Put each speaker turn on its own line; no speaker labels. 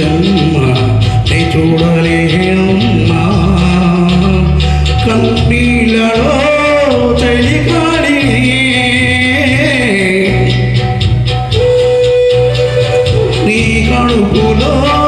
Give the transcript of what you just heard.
కన్న అమ్మ నీ కంటి చెమ్మ నే చూడలేనమ్మా